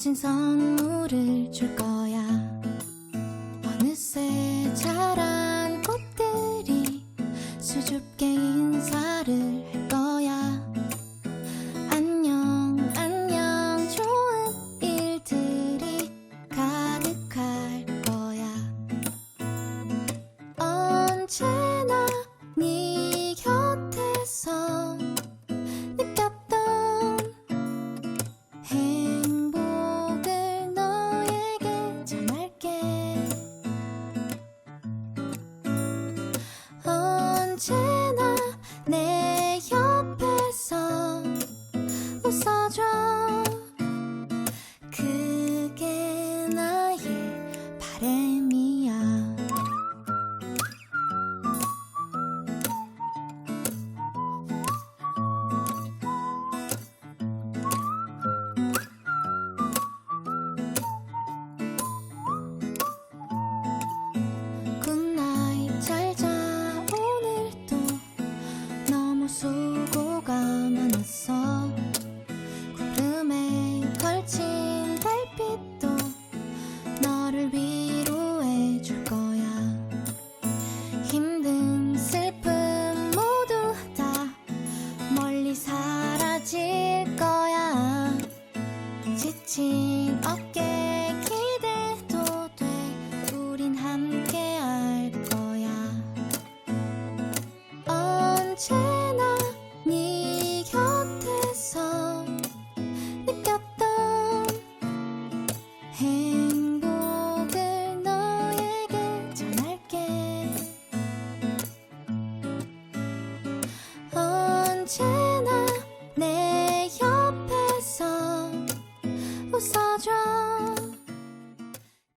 멋진 선물을 줄 거야. 어느새 자란 꽃들이 수줍게 인사를 할 거야. 안녕 안녕 좋은 일들이 가득할 거야. 언제 这 지친 어깨 기대도 돼. 우린 함께 할 거야. 언제나 네 곁에서 느꼈던 행복을 너에게 전할게. 언제 撒娇。